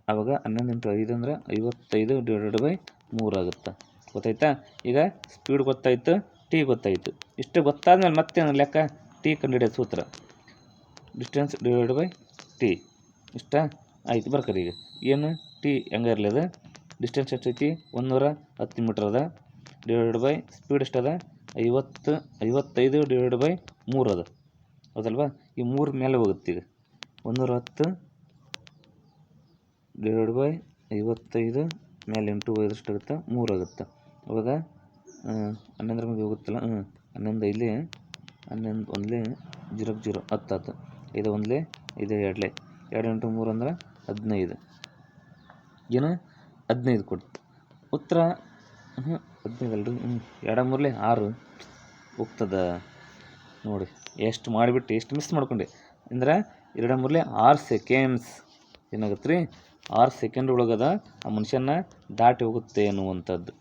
ಆವಾಗ ಹನ್ನೊಂದು ಇಂಟು ಐದು ಅಂದ್ರೆ ಐವತ್ತೈದು ಡಿವೈಡೆಡ್ ಬೈ ಮೂರು ಆಗುತ್ತೆ. ಗೊತ್ತಾಯ್ತಾ? ಈಗ ಸ್ಪೀಡ್ ಗೊತ್ತಾಯ್ತು ಟಿ ಗೊತ್ತಾಯ್ತು. ಇಷ್ಟು ಗೊತ್ತಾದ್ಮೇಲೆ ಮತ್ತೇನು ಲೆಕ್ಕ? ಟಿ ಕಂಡುಹಿಡಿಯೋದು ಸೂತ್ರ. ಡಿಸ್ಟೆನ್ಸ್ ಡಿವೈಡ್ ಬೈ ಟಿ ಇಷ್ಟ? ಆಯ್ತು, ಬರ್ಕರಿ ಈಗ. ಏನು? ಟಿ ಹೆಂಗ ಇರಲಿ ಅದು? ಡಿಸ್ಟೆನ್ಸ್ ಎಷ್ಟೈತಿ? ಒಂದೂರ ಹತ್ತು ಮೀಟ್ರ್ ಅದ ಡಿವೈಡ್ ಬೈ ಸ್ಪೀಡ್ ಎಷ್ಟದ? ಐವತ್ತು, ಐವತ್ತೈದು ಡಿವೈಡ್ ಬೈ ಮೂರು ಅದ. ಹೌದಲ್ವಾ? ಈ ಮೂರು ಮೇಲೆ ಹೋಗುತ್ತೆ ಈಗ. ಒಂದೂರ ಹತ್ತು ಡಿವೈಡ್ ಬೈ ಐವತ್ತೈದು ಮೇಲೆ ಎಂಟು ಐದಷ್ಟು ಎಷ್ಟಾಗುತ್ತೆ ಮೂರು ಆಗುತ್ತೆ. ಆ, ಹನ್ನೊಂದರ ಮೇಲೆ ಹೋಗುತ್ತಲ್ಲ ಹ್ಞೂ ಹನ್ನೊಂದು ಇಲ್ಲಿ ಹನ್ನೊಂದು ಒಂದ್ಲೆ ಜೀರೋ ಜೀರೋ ಹತ್ತು ಹತ್ತು ಐದು ಒಂದ್ಲೆ ಇದು ಎರಡಲೆ. ಎರಡು ಎಂಟು ಮೂರು ಅಂದ್ರೆ ಹದಿನೈದು. ಏನು? ಹದಿನೈದು ಕೊಡ್ತು ಉತ್ತರ ಹ್ಞೂ ಹದಿನೈದು ಅಲ್ರಿ ಹ್ಞೂ ಎರಡು ಮೂರಲೆ ಆರು ಹೋಗ್ತದ. ನೋಡಿ. ಎಷ್ಟು ಮಾಡಿಬಿಟ್ಟು ಎಷ್ಟು ಮಿಸ್ ಮಾಡ್ಕೊಂಡೆ. ಅಂದ್ರೆ ಎರಡು ಮೂರಲೇ ಆರು ಸೆಕೆಂಡ್ಸ್ ಏನಾಗುತ್ತೆ ರೀ ಆರು ಸೆಕೆಂಡ್ ಒಳಗದ ಆ ಮನುಷ್ಯನ ದಾಟಿ ಹೋಗುತ್ತೆ ಅನ್ನುವಂಥದ್ದು.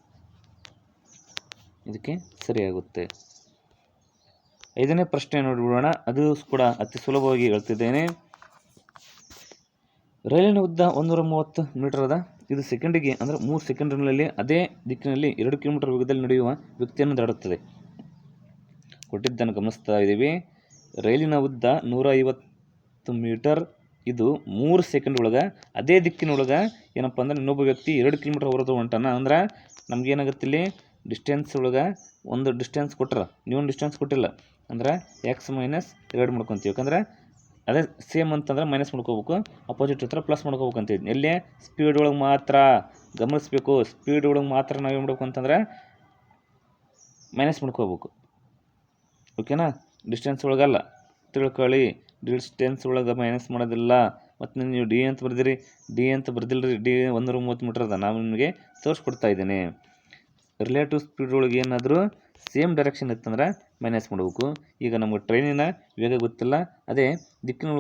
ಇದಕ್ಕೆ ಸರಿಯಾಗುತ್ತೆ ಐದನೇ ಪ್ರಶ್ನೆ ನೋಡಿಬಿಡೋಣ. ಅದು ಕೂಡ ಅತಿ ಸುಲಭವಾಗಿ ಹೇಳ್ತಿದ್ದೇನೆ. ರೈಲಿನ ಉದ್ದ ಒಂದೂರ ಮೂವತ್ತು ಮೀಟರ್ ಅದ. ಇದು ಸೆಕೆಂಡಿಗೆ ಅಂದರೆ ಮೂರು ಸೆಕೆಂಡ್ನಲ್ಲಿ ಅದೇ ದಿಕ್ಕಿನಲ್ಲಿ ಎರಡು ಕಿಲೋಮೀಟರ್ ವೇಗದಲ್ಲಿ ನಡೆಯುವ ವ್ಯಕ್ತಿಯನ್ನು ದಾಡುತ್ತದೆ ಕೊಟ್ಟಿದ್ದನ್ನು ಗಮನಿಸ್ತಾ ಇದ್ದೀವಿ. ರೈಲಿನ ಉದ್ದ ನೂರ ಐವತ್ತು ಮೀಟರ್. ಇದು ಮೂರು ಸೆಕೆಂಡ್ ಒಳಗೆ. ಅದೇ ದಿಕ್ಕಿನೊಳಗೆ ಏನಪ್ಪ ಅಂದ್ರೆ ಇನ್ನೊಬ್ಬ ವ್ಯಕ್ತಿ ಎರಡು ಕಿಲೋಮೀಟರ್ ಹೊರದು ಹೊಂಟಾನ. ಅಂದ್ರೆ ನಮ್ಗೇನಾಗುತ್ತೆ ಇಲ್ಲಿ? ಡಿಸ್ಟೆನ್ಸ್ ಒಳಗೆ ಒಂದು ಡಿಸ್ಟೆನ್ಸ್ ಕೊಟ್ಟರೆ ನೀವು ಡಿಸ್ಟೆನ್ಸ್ ಕೊಟ್ಟಿಲ್ಲ. ಅಂದ್ರೆ ಎಕ್ಸ್ ಮೈನಸ್ ಎರಡು ಮಾಡ್ಕೊತೀವಿ. ಯಾಕಂದ್ರೆ ಅದೇ ಸೇಮ್ ಅಂತಂದ್ರೆ ಮೈನಸ್ ಮಾಡ್ಕೋಬೇಕು. ಅಪೋಸಿಟ್ ಹತ್ರ ಪ್ಲಸ್ ಮಾಡ್ಕೋಬೇಕು ಅಂತ ಎಲ್ಲೇ? ಸ್ಪೀಡ್ ಒಳಗೆ ಮಾತ್ರ. ಗಮನಿಸ್ಬೇಕು. ಸ್ಪೀಡ್ ಒಳಗೆ ಮಾತ್ರ ನಾವೇನು ಮಾಡ್ಬೇಕು ಅಂತಂದ್ರೆ ಮೈನಸ್ ಮಾಡ್ಕೋಬೇಕು. ಓಕೆನಾ? ಡಿಸ್ಟೆನ್ಸ್ ಒಳಗಲ್ಲ. ತಿಳ್ಕೊಳ್ಳಿ. ಡಿಸ್ಟೆನ್ಸ್ ಒಳಗೆ ಮೈನಸ್ ಮಾಡೋದಿಲ್ಲ. ಮತ್ತು ನೀವು ಡಿ ಅಂತ ಬರ್ದಿರಿ. ಡಿ ಅಂತ ಬರ್ದಿಲ್ಲ ರೀ ಡಿ ಒಂದೂರ ಮೂವತ್ತು ಮೀಟ್ರ್ ಅದ. ನಾನು ನಿಮಗೆ ತೋರಿಸ್ಕೊಡ್ತಾ ಇದ್ದೀನಿ. ರಿಲೇಟಿವ್ ಸ್ಪೀಡ್ ಒಳಗೆ ಏನಾದರೂ ಸೇಮ್ ಡೈರೆಕ್ಷನ್ ಇತ್ತಂದ್ರೆ ಮೈನಸ್ ಮಾಡಬೇಕು. ಈಗ ನಮಗೆ ಟ್ರೈನಿನ ವೇಗ ಗೊತ್ತಿಲ್ಲ. ಅದೇ ದಿಕ್ಕಿನ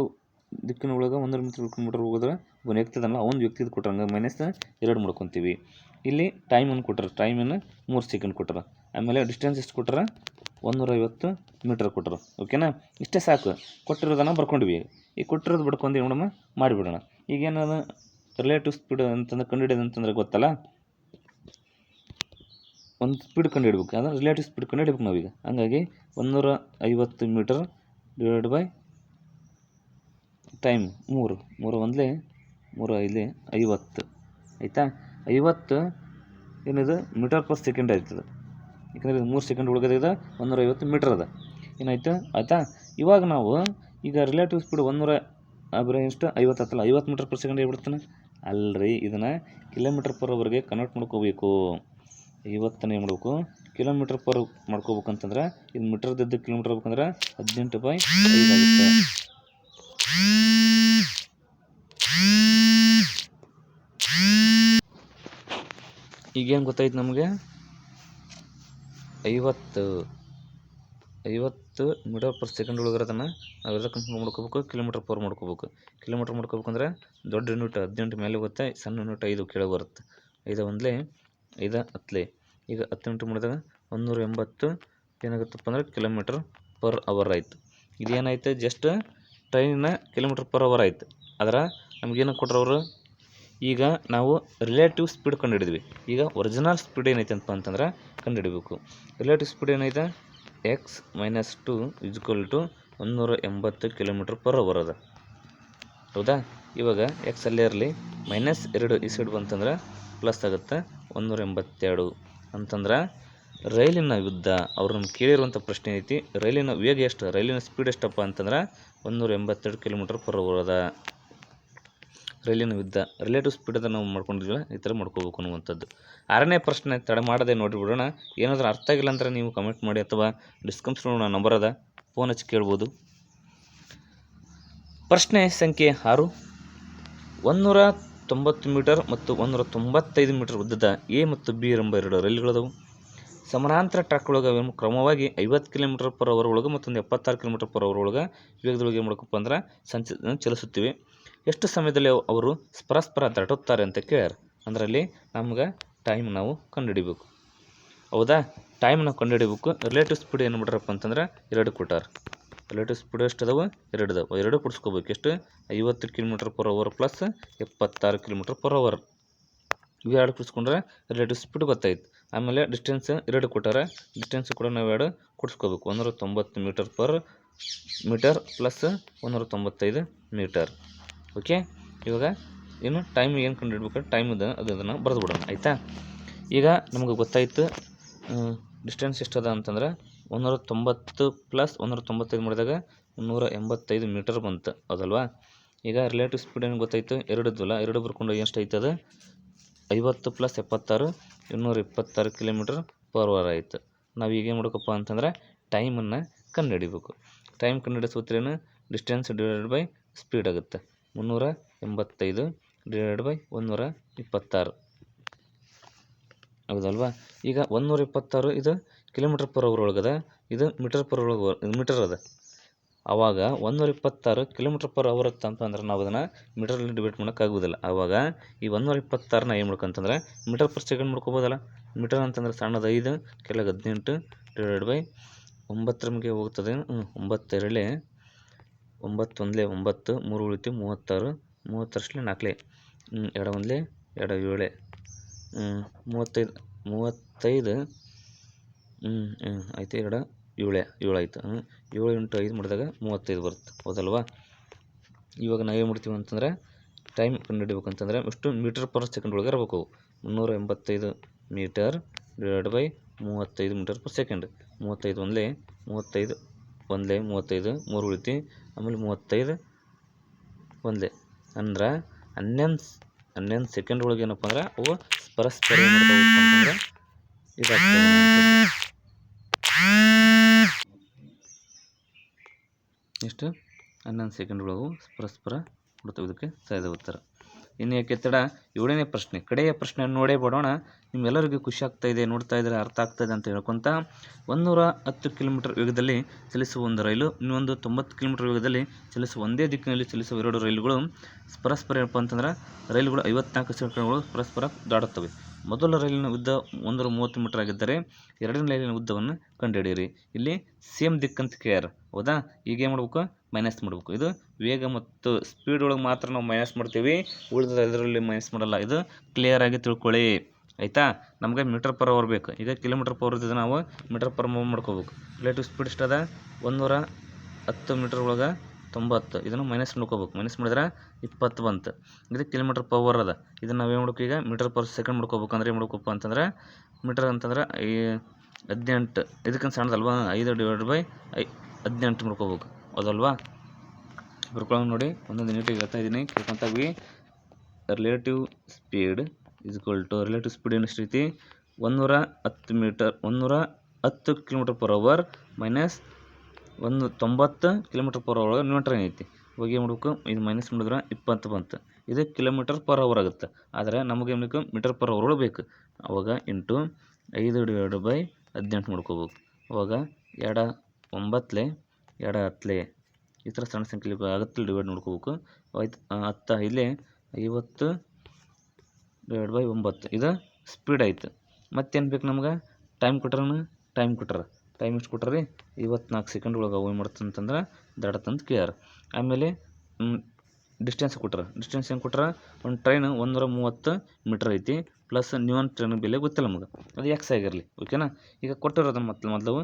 ದಿಕ್ಕಿನ ಒಳಗೆ ಒಂದೂರ ಮೀಟ್ರ್ ಕಿಲೋಮೀಟ್ರ್ ಹೋಗೋದ್ರೆ ಒಂದು ವ್ಯಕ್ತಿದಲ್ಲ ಅವ್ನು ವ್ಯಕ್ತಿದು ಹಂಗೆ ಮೈನಸ್ ಎರಡು ಮಾಡ್ಕೊತೀವಿ. ಇಲ್ಲಿ ಟೈಮನ್ನು ಕೊಟ್ಟರು ಟೈಮನ್ನು ಮೂರು ಸೆಕೆಂಡ್ ಕೊಟ್ಟರು ಆಮೇಲೆ ಡಿಸ್ಟೆನ್ಸ್ ಎಷ್ಟು ಕೊಟ್ಟಾರ ಒಂದೂರ ಐವತ್ತು ಮೀಟರ್ ಕೊಟ್ಟರು. ಓಕೆನಾ ಇಷ್ಟೇ ಸಾಕು. ಕೊಟ್ಟಿರೋದನ್ನು ಬರ್ಕೊಂಡ್ವಿ. ಈ ಕೊಟ್ಟಿರೋದು ಬಡ್ಕೊಂಡು ಏನು ಮಾಡಮ್ಮ ಮಾಡಿಬಿಡೋಣ ಈಗೇನದು ರಿಲೇಟಿವ್ ಸ್ಪೀಡ್ ಅಂತಂದ್ರೆ ಕಂಡುಹಿಡಿಯೋದು ಅಂತಂದ್ರೆ ಗೊತ್ತಲ್ಲ? ಒಂದು ಸ್ಪೀಡ್ ಕಂಡುಹಿಡ್ಬೇಕು. ಅಂದರೆ ರಿಲೇಟಿವ್ ಸ್ಪೀಡ್ ಕಂಡುಹಿಡ್ಬೇಕು ನಾವೀಗ. ಹಂಗಾಗಿ ಒಂದೂರ ಐವತ್ತು ಮೀಟರ್ ಡಿವೈಡ್ ಬೈ ಟೈಮ್ ಮೂರು. ಮೂರು ಒಂದಲೇ ಮೂರು ಐದಲೇ ಐವತ್ತು. ಆಯಿತಾ? ಐವತ್ತು ಏನಿದು? ಮೀಟರ್ ಪರ್ ಸೆಕೆಂಡ್ ಆಯ್ತದೆ. ಯಾಕಂದರೆ ಇದು ಮೂರು ಸೆಕೆಂಡ್ ಉಳಿದಿದೆ ಒಂದೂರ ಐವತ್ತು ಮೀಟರ್ ಅದ ಏನಾಯ್ತು? ಆಯಿತಾ? ಇವಾಗ ನಾವು ಈಗ ರಿಲೇಟಿವ್ ಸ್ಪೀಡ್ ಒಂದೂರ ಬರೀ ಎಷ್ಟು ಐವತ್ತು ಹತ್ತಲ್ಲ, ಐವತ್ತು ಮೀಟರ್ ಪರ್ ಸೆಕೆಂಡ್ ಹೇಳ್ಬಿಡ್ತಾನೆ. ಅಲ್ರಿ, ಇದನ್ನು ಕಿಲೋಮೀಟರ್ ಪರ್ ಅವರ್ಗೆ ಕನ್ವರ್ಟ್ ಮಾಡ್ಕೋಬೇಕು. ಏನು ಮಾಡಬೇಕು? ಕಿಲೋಮೀಟರ್ ಪರ್ ಮಾಡ್ಕೋಬೇಕಂತಂದ್ರೆ ಇದು ಮೀಟರ್ದಿದ್ದು ಕಿಲೋಮೀಟರ್ ಹೋಗ್ಬೇಕಂದ್ರೆ ಹದಿನೆಂಟು ಬೈ ಈಗೇನು ಗೊತ್ತಾಯ್ತು ನಮಗೆ? ಐವತ್ತು ಐವತ್ತು ಮೀಟರ್ ಪರ್ ಸೆಕೆಂಡ್ ಒಳಗಿರೋದನ್ನು ನಾವು ಎದಕ್ಕೆ ಮಾಡ್ಕೋಬೇಕು? ಕಿಲೋಮೀಟ್ರ್ ಪರ್ ಮಾಡ್ಕೋಬೇಕು. ಕಿಲೋಮೀಟರ್ ಮಾಡ್ಕೋಬೇಕಂದ್ರೆ ದೊಡ್ಡ ಯೂನಿಟ್ ಹದಿನೆಂಟು ಮೇಲೆ ಹೋಗುತ್ತೆ, ಸಣ್ಣ ಯೂನಿಟ್ ಐದು ಕೆಳಗೆ ಬರುತ್ತೆ. ಐದು ಒಂದಲೇ, ಐದು ಹತ್ತಲೇ ಈಗ ಹತ್ತು ಮಾಡಿದಾಗ ಒಂದೂರ ಎಂಬತ್ತು ಏನಾಗುತ್ತಪ್ಪ ಅಂದರೆ ಕಿಲೋಮೀಟ್ರ್ ಪರ್ ಅವರ್ ಆಯಿತು. ಇದೇನಾಯ್ತು? ಜಸ್ಟ್ ಟ್ರೈನಿನ ಕಿಲೋಮೀಟ್ರ್ ಪರ್ ಅವರ್ ಆಯಿತು. ಆದ್ರೆ ನಮ್ಗೇನು ಕೊಟ್ರು ಅವರು? ಈಗ ನಾವು ರಿಲೇಟಿವ್ ಸ್ಪೀಡ್ ಕಂಡುಹಿಡಿದ್ವಿ. ಈಗ ಒರಿಜಿನಲ್ ಸ್ಪೀಡ್ ಏನೈತೆ ಅಂತ ಅಂತಂದ್ರೆ ಕಂಡುಹಿಡಬೇಕು. ರಿಲೇಟಿವ್ ಸ್ಪೀಡ್ ಏನೈತೆ? X minus two equal to ಒಂದುನೂರ ಎಂಬತ್ತು ಕಿಲೋಮೀಟ್ರ್ ಪರ್ ಅವರ್ ಅದ. ಹೌದಾ? ಇವಾಗ ಎಕ್ಸ್ ಅಲ್ಲೇ ಇರಲಿ. ಮೈನಸ್ ಎರಡು ಈ ಸೈಡ್ ಬಂತಂದ್ರೆ ಪ್ಲಸ್ ಆಗುತ್ತೆ ಒಂದೂರ ಎಂಬತ್ತೆರಡು ಅಂತಂದ್ರೆ ರೈಲಿನ ಯುದ್ಧ, ಅವ್ರು ನಮ್ಗೆ ಕೇಳಿರುವಂಥ ಪ್ರಶ್ನೆ ಐತಿ ರೈಲಿನ ವೇಗ ಎಷ್ಟು? ರೈಲಿನ ಸ್ಪೀಡ್ ಎಷ್ಟಪ್ಪ ಅಂತಂದ್ರೆ ಒಂದೂರ ಎಂಬತ್ತೆರಡು ಕಿಲೋಮೀಟ್ರ್ ಪರ್ ಅವರ್ ಅದ. ರೈಲಿನ ಯುದ್ಧ ರಿಲೇಟಿವ್ ಸ್ಪೀಡ್ ಅದ ನಾವು ಮಾಡ್ಕೊಂಡಿದ್ವಿ ಈ ಥರ ಮಾಡ್ಕೋಬೇಕು ಅನ್ನುವಂಥದ್ದು. ಆರನೇ ಪ್ರಶ್ನೆ ತಡ ಮಾಡದೆ ನೋಡಿ ಬಿಡೋಣ. ಏನಾದರೂ ಅರ್ಥ ಆಗಿಲ್ಲ ಅಂದರೆ ನೀವು ಕಮೆಂಟ್ ಮಾಡಿ ಅಥವಾ ಡಿಸ್ಕಮ್ಸ್ನ ನಂಬರ್ ಅದ. ಫೋನ್ ಹಚ್ಚಿ ಕೇಳ್ಬೋದು. ಪ್ರಶ್ನೆ ಸಂಖ್ಯೆ ಆರು. ಒಂದೂರ ತೊಂಬತ್ತು ಮೀಟರ್ ಮತ್ತು ಒಂದೂರ ತೊಂಬತ್ತೈದು ಮೀಟರ್ ಉದ್ದದ ಎ ಮತ್ತು ಬಿ ಎಂಬ ಎರಡು ರೈಲುಗಳದವು. ಸಮಾನಾಂತರ ಟ್ರ್ಯಾಕ್ ಒಳಗೆ ಕ್ರಮವಾಗಿ ಐವತ್ತು ಕಿಲೋಮೀಟರ್ ಪರ್ ಅವರ್ ಒಳಗೆ ಮತ್ತೊಂದು ಎಪ್ಪತ್ತಾರು ಕಿಲೋಮೀಟರ್ ಪರ್ ಅವರ್ ಒಳಗೆ ವೇಗದೊಳಗೆ ಏನು ಮಾಡ್ಕಪ್ಪ ಅಂದ್ರೆ ಸಂಚ ಚಲಿಸುತ್ತಿವೆ. ಎಷ್ಟು ಸಮಯದಲ್ಲಿ ಅವು- ಅವರು ಪರಸ್ಪರ ದಾಟುತ್ತಾರೆ ಅಂತ ಕೇಳ್ಯಾರ. ಅದರಲ್ಲಿ ನಮ್ಗೆ ಟೈಮ್ ನಾವು ಕಂಡುಹಿಡಿಬೇಕು. ಹೌದಾ? ಟೈಮ್ ನಾವು ಕಂಡುಹಿಡಿಬೇಕು. ರಿಲೇಟಿವ್ ಸ್ಪೀಡ್ ಏನು ಬಿಡ್ರಪ್ಪ ಅಂತಂದ್ರೆ ಎರಡು ಕೊಟ್ಟಾರ. ರಿಲೇಟಿವ್ ಸ್ಪೀಡ್ ಎಷ್ಟು ಅದಾವೆ? ಎರಡು ಅದಾವೆ. ಎರಡು ಕೊಡಿಸ್ಕೋಬೇಕು. ಎಷ್ಟು? ಐವತ್ತು ಕಿಲೋಮೀಟರ್ ಪರ್ ಅವರ್ ಪ್ಲಸ್ ಎಪ್ಪತ್ತಾರು ಕಿಲೋಮೀಟರ್ ಪರ್ ಅವರ್ ಇವು ಎರಡು ಕೂಡಿಸ್ಕೊಂಡ್ರೆ ರಿಲೇಟಿವ್ ಸ್ಪೀಡ್ ಗೊತ್ತಾಯ್ತು. ಆಮೇಲೆ ಡಿಸ್ಟೆನ್ಸ್ ಎರಡು ಕೊಟ್ಟಾರ. ಡಿಸ್ಟೆನ್ಸ್ ಕೂಡ ನಾವು ಎರಡು ಕೂಡಿಸ್ಕೋಬೇಕು. ಒಂದೂರ ತೊಂಬತ್ತು ಮೀಟರ್ ಪರ್ ಮೀಟರ್ ಪ್ಲಸ್ ಒಂದೂರ ತೊಂಬತ್ತೈದು ಮೀಟರ್ ಓಕೆ ಇವಾಗ ಏನು ಟೈಮ್ ಏನು ಕಂಡುಹಿಡ್ಬೇಕು? ಟೈಮ್ ಇದೆ, ಅದು ಅದನ್ನು ಬರೆದು ಬಿಡೋಣ ಆಯಿತಾ? ಈಗ ನಮಗೆ ಗೊತ್ತಾಯಿತು ಡಿಸ್ಟೆನ್ಸ್ ಎಷ್ಟದ ಅಂತಂದ್ರೆ ಒಂದೂರ ತೊಂಬತ್ತು ಪ್ಲಸ್ ಒಂದೂರ ತೊಂಬತ್ತೈದು ಮಾಡಿದಾಗ ನೂರ ಎಂಬತ್ತೈದು ಮೀಟರ್ ಬಂತು ಅದಲ್ವಾ ಈಗ ರಿಲೇಟಿವ್ ಸ್ಪೀಡ್ ಏನು ಗೊತ್ತಾಯ್ತು? ಎರಡು ಇದ್ವಲ್ಲ ಎರಡು ಬರ್ಕೊಂಡು ಎಷ್ಟು ಆಯ್ತದ? ಐವತ್ತು ಪ್ಲಸ್ ಎಪ್ಪತ್ತಾರು ಇನ್ನೂರ ಇಪ್ಪತ್ತಾರು ಕಿಲೋಮೀಟ್ರ್ ಪರ್ ಅವರ್ ಆಯಿತು. ನಾವು ಈಗ ಏನು ಮಾಡ್ಬೇಕಪ್ಪ ಅಂತಂದ್ರೆ ಟೈಮನ್ನು ಕಂಡುಹಿಡಿಬೇಕು. ಟೈಮ್ ಕಂಡುಹಿಡಿಸೋತ್ರೇನು ಡಿಸ್ಟೆನ್ಸ್ ಡಿವೈಡೆಡ್ ಬೈ ಸ್ಪೀಡ್ ಆಗುತ್ತೆ. ಮುನ್ನೂರ ಎಂಬತ್ತೈದು ಡಿವೈಡೆಡ್ ಬೈ ಒಂದುನೂರ ಇಪ್ಪತ್ತಾರು. ಹೌದಲ್ವಾ? ಈಗ ಒಂದೂರ ಇಪ್ಪತ್ತಾರು ಇದು ಕಿಲೋಮೀಟ್ರ್ ಪರ್ ಅವರ್ ಒಳಗದ, ಇದು ಮೀಟರ್ ಪರ್ ಒಳಗೆ, ಮೀಟರ್ ಅದ. ಆವಾಗ ಒಂದುನೂರ ಇಪ್ಪತ್ತಾರು ಕಿಲೋಮೀಟ್ರ್ ಪರ್ ಅವರ್ ಅಂತಂದ್ರೆ ನಾವು ಅದನ್ನು ಮೀಟರಲ್ಲಿ ಡಿವೈಡ್ ಮಾಡೋಕ್ಕಾಗೋದಿಲ್ಲ ಆವಾಗ ಈ ಒಂದುನೂರ ಇಪ್ಪತ್ತಾರನ್ನ ಏನು ಮಾಡ್ಬೇಕಂತಂದ್ರೆ ಮೀಟರ್ ಪರ್ ಸೆಕೆಂಡ್ ಮಾಡ್ಕೋಬೋದಲ್ಲ? ಮೀಟರ್ ಅಂತಂದ್ರೆ ಸಣ್ಣದ ಐದು, ಕೆಳಗೆ ಹದಿನೆಂಟು ಡಿವೈಡ್ ಬೈ ಒಂಬತ್ತರ ನಮಗೆ ಹೋಗ್ತದೆ. ಹ್ಞೂ ಒಂಬತ್ತೆರಡೇ ಒಂಬತ್ತು ಒಂದಲೇ ಒಂಬತ್ತು ಮೂರು ಉಳಿತು ಮೂವತ್ತಾರು ಮೂವತ್ತರಷ್ಟಲೇ ನಾಲ್ಕಲೆ. ಎರಡು ಒಂದಲೇ ಎರಡು ಏಳೆ ಮೂವತ್ತೈದು ಮೂವತ್ತೈದು. ಆಯಿತು, ಎರಡು, ಏಳೆ ಏಳು ಆಯ್ತು ಏಳು ಇಂಟು ಐದು ಮಾಡಿದಾಗ ಮೂವತ್ತೈದು ಬರುತ್ತೆ. ಹೌದಲ್ವಾ? ಇವಾಗ ನಾವು ಏನು ಮಾಡ್ತೀವಿ ಅಂತಂದ್ರೆ ಟೈಮ್ ಕಂಡುಹಿಡಿಬೇಕು ಅಂತಂದರೆ ಎಷ್ಟು ಮೀಟರ್ ಪರ್ ಸೆಕೆಂಡ್ ಒಳಗೆ ಇರಬೇಕು ಮುನ್ನೂರ ಎಂಬತ್ತೈದು ಮೀಟರ್ ಡಿವೈಡ್ ಬೈ ಮೂವತ್ತೈದು ಮೀಟರ್ ಪರ್ ಸೆಕೆಂಡ್ ಮೂವತ್ತೈದು ಒಂದಲೇ ಮೂವತ್ತೈದು ಒಂದಲೇ ಮೂವತ್ತೈದು, ಮೂರು ಉಳಿತಿ, ಆಮೇಲೆ ಮೂವತ್ತೈದು ಒಂದ್ಲೆ ಅಂದ್ರೆ ಹನ್ನೊಂದು ಹನ್ನೊಂದು ಸೆಕೆಂಡ್ ಒಳಗೆ ಏನಪ್ಪ ಅಂದ್ರೆ ಅವು ಪರಸ್ಪರ ಅಂತಂದ್ರೆ ಇದಾಗ್ತವೆ. ಎಷ್ಟು ಹನ್ನೊಂದು ಸೆಕೆಂಡ್ ಒಳಗು ಪರಸ್ಪರ ಕೊಡ್ತವೆ ಇದಕ್ಕೆ ಸರಿಯಾದ ಉತ್ತರ ಇನ್ನು ಯಾಕೆ ತಡ ಏಳನೇ ಪ್ರಶ್ನೆ, ಕಡೆಯ ಪ್ರಶ್ನೆ ನೋಡೇ ಬಿಡೋಣ ನಿಮ್ಮೆಲ್ಲರಿಗೂ ಖುಷಿ ಆಗ್ತಾ ಇದೆ, ನೋಡ್ತಾ ಇದ್ದಾರೆ ಅರ್ಥ ಆಗ್ತಾ ಇದೆ ಅಂತ ಹೇಳ್ಕೊತ, ಒಂದೂರ ಹತ್ತು ಕಿಲೋಮೀಟರ್ ವೇಗದಲ್ಲಿ ಚಲಿಸುವ ಒಂದು ರೈಲು, ಇನ್ನೊಂದು ತೊಂಬತ್ತು ಕಿಲೋಮೀಟರ್ ವೇಗದಲ್ಲಿ ಚಲಿಸುವ, ಒಂದೇ ದಿಕ್ಕಿನಲ್ಲಿ ಚಲಿಸುವ ಎರಡು ರೈಲುಗಳು ಪರಸ್ಪರ ಏನಪ್ಪ ಅಂತಂದ್ರೆ, ರೈಲುಗಳು ಐವತ್ನಾಲ್ಕು ಸೆಕೆಂಡ್ಗಳು ಪರಸ್ಪರ ದಾಡುತ್ತವೆ ಮೊದಲ ರೈಲಿನ ಉದ್ದ ಒಂದೂರ ಮೂವತ್ತು ಮೀಟರ್ ಆಗಿದ್ದರೆ, ಎರಡನೇ ರೈಲಿನ ಉದ್ದವನ್ನು ಕಂಡುಹಿಡಿಯಿರಿ. ಇಲ್ಲಿ ಸೇಮ್ ದಿಕ್ಕಂತ ಕೇರ್ ಹೌದಾ? ಈಗ ಏನು ಮಾಡ್ಬೇಕು? ಮೈನಸ್ ಮಾಡಬೇಕು. ಇದು ವೇಗ ಮತ್ತು ಸ್ಪೀಡ್ ಒಳಗೆ ಮಾತ್ರ ನಾವು ಮೈನಸ್ ಮಾಡ್ತೀವಿ. ಉಳಿದ ಇದರಲ್ಲಿ ಮೈನಸ್ ಮಾಡಲ್ಲ. ಇದು ಕ್ಲಿಯರ್ ಆಗಿ ತಿಳ್ಕೊಳ್ಳಿ. ಆಯಿತಾ? ನಮಗೆ ಮೀಟರ್ ಪರ್ ಅವರ್ ಬೇಕು. ಈಗ ಕಿಲೋಮೀಟರ್ ಪರ್ ಇದ್ದ ನಾವು ಮೀಟರ್ ಪರ್ ಮೂವ್ ಮಾಡ್ಕೋಬೇಕು. ರಿಲೇಟಿವ್ ಸ್ಪೀಡ್ ಎಷ್ಟದ ಒಂದೂರ ಹತ್ತು ಮೀಟರ್ ಒಳಗೆ ತೊಂಬತ್ತು. ಇದನ್ನು ಮೈನಸ್ ಮಾಡ್ಕೋಬೇಕು. ಮೈನಸ್ ಮಾಡಿದ್ರೆ ಇಪ್ಪತ್ತು ಬಂತು. ಇದು ಕಿಲೋಮೀಟರ್ ಪವರ್ ಅದ. ಇದನ್ನು ನಾವು ಏನು ಮಾಡ್ಬೇಕು ಈಗ? ಮೀಟರ್ ಪರ್ ಸೆಕೆಂಡ್ ಮಾಡ್ಕೋಬೇಕು. ಅಂದ್ರೆ ಏನು ಮಾಡ್ಕೋಪ್ಪ ಅಂತಂದ್ರೆ ಮೀಟರ್ ಅಂತಂದ್ರೆ ಈ ಹದಿನೆಂಟು. ಇದಕ್ಕಿಂತ ಸಣ್ಣದಲ್ವ? ಐದು ಡಿವೈಡ್ ಬೈ ಐ ಹದಿನೆಂಟು ಮಾಡ್ಕೋಬೇಕು. ಹೌದಲ್ವಾ? ಬರ್ಕೊಳ್ಳೋಣ ನೋಡಿ, ಒಂದೊಂದು ನೀಟಿಗೆ ಹೇಳ್ತಾ ಇದ್ದೀನಿ. ಕೇಳ್ಕೊಂತಾವಿ relative speed is to relative speed ಏನು ಐತಿ? ಒಂದೂರ ಹತ್ತು ಮೀಟರ್ ಒಂದೂರ ಹತ್ತು ಕಿಲೋಮೀಟರ್ ಪರ್ ಅವರ್ ಮೈನಸ್ ಒಂದು ತೊಂಬತ್ತು ಕಿಲೋಮೀಟರ್ ಪರ್ ಅವರ್ ನ್ಯೂಟ್ರನ್ ಐತಿ? ಇವಾಗ ಏನು ಮಾಡ್ಬೇಕು? ಇದು ಮೈನಸ್ ಮಾಡಿದ್ರೆ ಇಪ್ಪತ್ತು ಬಂತು. ಇದು ಕಿಲೋಮೀಟರ್ ಪರ್ ಅವರ್ ಆಗುತ್ತೆ. ಆದರೆ ನಮಗೆ ಏನು ಬೇಕು? ಮೀಟರ್ ಪರ್ ಅವರ್ ಬೇಕು. ಅವಾಗ ಇಂಟು ಐದು ಡಿವೈಡ್ ಬೈ ಹದಿನೆಂಟು ಮಾಡ್ಕೋಬೇಕು. ಅವಾಗ ಎರಡು ಒಂಬತ್ತಲೆ ಎಡ ಹತ್ತಲೆ. ಈ ಥರ ಸಣ್ಣ ಸಂಖ್ಯೆ ಆಗತ್ತಲ್ಲಿ ಡಿವೈಡ್ ನೋಡ್ಕೋಬೇಕು. ಆಯ್ತು ಹತ್ತ ಐದಲೆ ಐವತ್ತು ಡಿವೈಡ್ ಬೈ ಒಂಬತ್ತು. ಇದು ಸ್ಪೀಡ್ ಆಯಿತು. ಮತ್ತೇನು ಬೇಕು ನಮ್ಗೆ? ಟೈಮ್ ಕೊಟ್ರನ ಟೈಮ್ ಕೊಟ್ರ. ಟೈಮ್ ಎಷ್ಟು ಕೊಟ್ರಿ ಇವತ್ತು ನಾಲ್ಕು ಸೆಕೆಂಡ್ ಒಳಗೆ ಅವು ಏನು ಮಾಡ್ತಂತಂದ್ರೆ ದಾಡತ್ತಂತ ಕೇಳ್ಯಾರ ಆಮೇಲೆ ಡಿಸ್ಟೆನ್ಸ್ ಕೊಟ್ಟರೆ ಡಿಸ್ಟೆನ್ಸ್ ಏನು ಕೊಟ್ಟರೆ ಒಂದು ಟ್ರೈನ್ ಒಂದೂರ ಮೂವತ್ತು ಮೀಟ್ರ್ ಐತಿ ಪ್ಲಸ್ ನ್ಯೂನ್ ಟ್ರೈನ್ ಬೆಲೆ ಗೊತ್ತಿಲ್ಲ ನಮಗೆ. ಅದು ಎಕ್ಸ್ ಆಗಿರಲಿ ಓಕೆನಾ ಈಗ ಕೊಟ್ಟಿರೋದು ಮೊದಲು ಮೊದಲು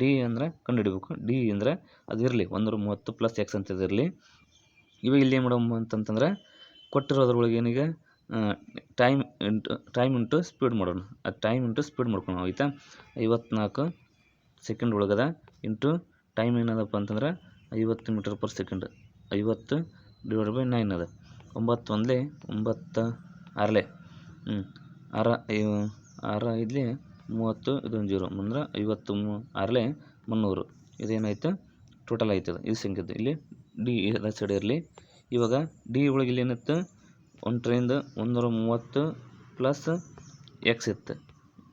ಡಿ ಅಂದರೆ ಕಂಡುಹಿಡಿಬೇಕು. ಡಿ ಅಂದರೆ ಅದು ಇರಲಿ ಒಂದೂರ ಮೂವತ್ತು ಪ್ಲಸ್ ಎಕ್ಸ್ ಅಂತ ಇದಿರಲಿ ಇವಾಗ ಇಲ್ಲಿ ಏನು ಮಾಡಮ್ಮ ಅಂತಂತಂದ್ರೆ ಕೊಟ್ಟಿರೋದ್ರೊಳಗೆ ಏನೀಗ time into time into speed ಮಾಡೋಣ. ಅದು ಟೈಮ್ ಇಂಟು ಸ್ಪೀಡ್ ಮಾಡ್ಕೊಂಡು ಆಯ್ತಾ? ಐವತ್ನಾಲ್ಕು ಸೆಕೆಂಡ್ ಒಳಗದ ಇಂಟು ಟೈಮ್ ಏನದಪ್ಪ ಅಂತಂದ್ರೆ ಐವತ್ತು ಮೀಟರ್ ಪರ್ ಸೆಕೆಂಡ್ ಐವತ್ತು ಡಿವೈಡ್ ಬೈ ನೈನ್ ಅದ. ಒಂಬತ್ತು ಒಂದಲೇ ಒಂಬತ್ತು ಆರಲೆ. ಹ್ಞೂ ಆರ ಐ- ಆರ ಐದ್ಲಿ ಮೂವತ್ತು, ಇದೊಂದು ಜೀರೋ. ಅಂದ್ರೆ ಐವತ್ತು ಮೂ, ಆರಲೆ ಮುನ್ನೂರು. ಇದೇನಾಯ್ತು? ಟೋಟಲ್ ಆಯ್ತದ. ಇದು ಸಂಖ್ಯೆ ಇಲ್ಲಿ ಡಿ ಅದ ಸೈಡ್ ಇರಲಿ. ಇವಾಗ ಡಿ ಒಳಗೆ ಇಲ್ಲಿ ಏನಿತ್ತು? ಒಂದು ಟ್ರೈನ್ದು ಒಂದೂರ ಮೂವತ್ತು ಪ್ಲಸ್ ಎಕ್ಸ್ ಇತ್ತು.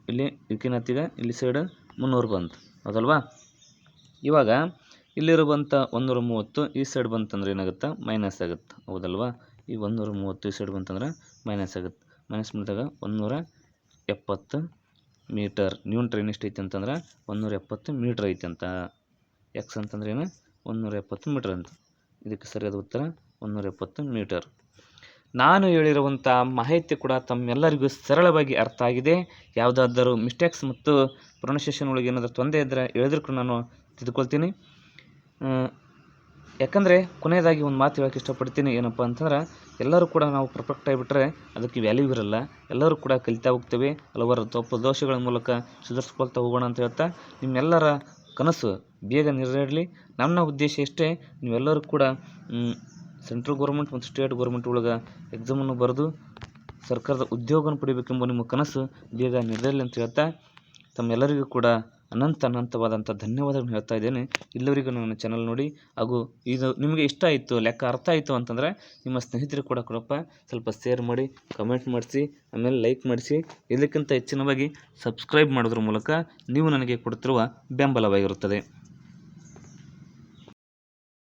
ಇಲ್ಲಿ ಇದಕ್ಕೇನಾಯ್ತೀಗ ಇಲ್ಲಿ ಸೈಡ್ ಮುನ್ನೂರು ಬಂತು. ಹೌದಲ್ವಾ? ಇವಾಗ ಇಲ್ಲಿರುವಂಥ ಒಂದೂರ ಮೂವತ್ತು ಈ ಸೈಡ್ ಬಂತಂದ್ರೆ ಏನಾಗುತ್ತೆ? ಮೈನಸ್ ಆಗುತ್ತೆ. ಹೌದಲ್ವಾ? ಈ ಒಂದೂರ ಮೂವತ್ತು ಈ ಸೈಡ್ ಬಂತಂದ್ರೆ ಮೈನಸ್ ಆಗುತ್ತೆ. ಮೈನಸ್ ಮಾಡಿದಾಗ ಒಂದೂರ ಎಪ್ಪತ್ತು ಮೀಟರ್ ನ್ಯೂನ್ ಟ್ರೈನ್ ಎಷ್ಟು ಐತಿ ಅಂತಂದ್ರೆ ಒಂದೂರ ಎಪ್ಪತ್ತು ಮೀಟ್ರ್ ಐತಿ ಅಂತ. ಎಕ್ಸ್ ಅಂತಂದ್ರೆ ಏನು? ಒಂದೂರ ಎಪ್ಪತ್ತು ಮೀಟ್ರ್ ಅಂತ. ಇದಕ್ಕೆ ಸರಿಯಾದ ಉತ್ತರ ಒಂದೂರ ಎಪ್ಪತ್ತು ಮೀಟರ್ ನಾನು ಹೇಳಿರುವಂಥ ಮಾಹಿತಿ ಕೂಡ ತಮ್ಮೆಲ್ಲರಿಗೂ ಸರಳವಾಗಿ ಅರ್ಥ ಆಗಿದೆ. ಯಾವುದಾದರೂ ಮಿಸ್ಟೇಕ್ಸ್ ಮತ್ತು ಪ್ರೊನೌನ್ಸಿಯೇಷನ್ ಒಳಗೆ ಏನಾದರೂ ತೊಂದರೆ ಇದ್ದರೆ ಹೇಳಿದ್ರು ನಾನು ತಿದ್ಕೊಳ್ತೀನಿ ಯಾಕಂದರೆ ಕೊನೆಯದಾಗಿ ಒಂದು ಮಾತು ಹೇಳಕ್ಕೆ ಇಷ್ಟಪಡ್ತೀನಿ ಏನಪ್ಪ ಅಂತಂದ್ರೆ, ಎಲ್ಲರೂ ಕೂಡ ನಾವು ಪರ್ಫೆಕ್ಟ್ ಆಗಿಬಿಟ್ರೆ ಅದಕ್ಕೆ ವ್ಯಾಲ್ಯೂ ಇರಲ್ಲ. ಎಲ್ಲರೂ ಕೂಡ ಕಲಿತಾ ಹೋಗ್ತೇವೆ, ಹಲವಾರು ತಪ್ಪು ದೋಷಗಳ ಮೂಲಕ ಸುಧಾರಿಸ್ಕೊಳ್ತಾ ಹೋಗೋಣ ಅಂತ ಹೇಳ್ತಾ ನಿಮ್ಮೆಲ್ಲರ ಕನಸು ಬೇಗ ನೆರವೇರಲಿ. ನನ್ನ ಉದ್ದೇಶ ಇಷ್ಟೇ, ನೀವೆಲ್ಲರೂ ಕೂಡ ಸೆಂಟ್ರಲ್ ಗೌರ್ಮೆಂಟ್ ಮತ್ತು ಸ್ಟೇಟ್ ಗೌರ್ಮೆಂಟ್ ಒಳಗೆ ಎಕ್ಸಾಮನ್ನು ಬರೆದು ಸರ್ಕಾರದ ಉದ್ಯೋಗವನ್ನು ಪಡಿಬೇಕೆಂಬ ನಿಮ್ಮ ಕನಸು ಬೇಗ ನೆರವೇರಲಿ ಅಂತ ಹೇಳ್ತಾ ತಮ್ಮೆಲ್ಲರಿಗೂ ಕೂಡ ಅನಂತ ಅನಂತವಾದಂಥ ಧನ್ಯವಾದಗಳನ್ನು ಹೇಳ್ತಾ ಇದ್ದೇನೆ. ಇಲ್ಲಿವರೆಗೂ ನನ್ನ ಚಾನಲ್ ನೋಡಿ ಹಾಗೂ ಇದು ನಿಮಗೆ ಇಷ್ಟ ಆಯಿತು, ಲೆಕ್ಕ ಅರ್ಥ ಆಯಿತು ಅಂತಂದರೆ ನಿಮ್ಮ ಸ್ನೇಹಿತರು ಕೂಡ ಕೊಡಪ್ಪ. ಸ್ವಲ್ಪ ಶೇರ್ ಮಾಡಿ ಕಮೆಂಟ್ ಮಾಡಿಸಿ, ಆಮೇಲೆ ಲೈಕ್ ಮಾಡಿಸಿ. ಇದಕ್ಕಿಂತ ಹೆಚ್ಚಿನವಾಗಿ ಸಬ್ಸ್ಕ್ರೈಬ್ ಮಾಡೋದ್ರ ಮೂಲಕ ನೀವು ನನಗೆ ಕೊಡುತ್ತಿರುವ ಬೆಂಬಲವಾಗಿರುತ್ತದೆ.